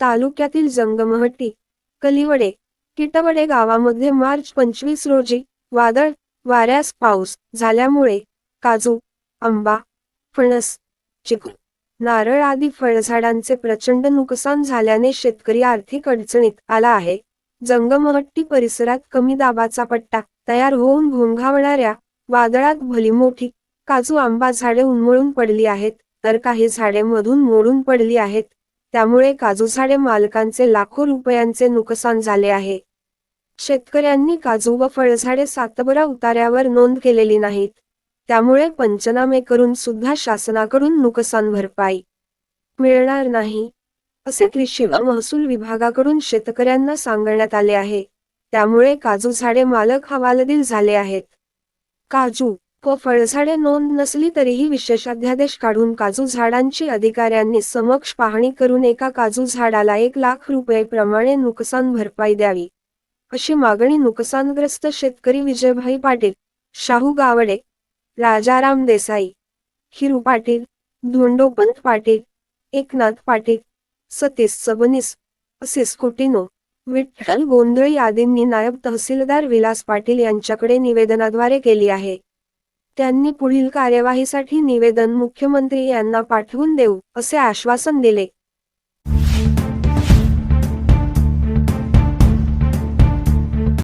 तालुक्यातील जंगमहट्टी कलिवडे किटवडे गावामध्ये मार्च पंचवीस रोजी वादळ वाऱ्यास पाऊस झाल्यामुळे काजू आंबा फणस चिकू नारळ आदी फळझाडांचे प्रचंड नुकसान झाल्याने शेतकरी आर्थिक अडचणीत आला आहे. जंगमहट्टी परिसरात कमी दाबाचा पट्टा तयार होऊन घोंघावणाऱ्या वादळात भली मोठी काजू आंबा झाडे उन्मळून पडली आहेत तर काही झाडे मधून मोडून पडली आहेत. त्यामुळे काजू झाडे मालकांचे लाखो रुपयांचे नुकसान झाले आहे. शेतकऱ्यांनी काजू व फळझाडे सातबरा उतार्यावर नोंद केलेली नाहीत. त्यामुळे पंचनामे करून सुद्धा शासनाकडून नुकसान भरपाई मिळणार नाही असे कृषी व महसूल विभागाकडून शेतकऱ्यांना सांगण्यात आले आहे. त्यामुळे काजू झाडे मालक हवालदिल झाले आहेत. काजू व फळझाडे नोंद नसली तरीही विशेषाध्यादेश काढून काजू झाडांची अधिकाऱ्यांनी समक्ष पाहणी करून एका काजू झाडाला एक लाख रुपये प्रमाणे नुकसान भरपाई द्यावी अशी मागणी नुकसानग्रस्त शेतकरी विजयभाई पाटील शाहू गावडे राजाराम देसाई हिरू पाटील धोंडोपंत पाटील एकनाथ पाटील सतीश सबनीस असिस कुटिनो विठ्ठल गोंधळी आदींनी नायब तहसीलदार विलास पाटील यांच्याकडे निवेदनाद्वारे केली आहे. त्यांनी पुढील कार्यवाहीसाठी निवेदन मुख्यमंत्री यांना पाठवून देऊ असे आश्वासन दिले.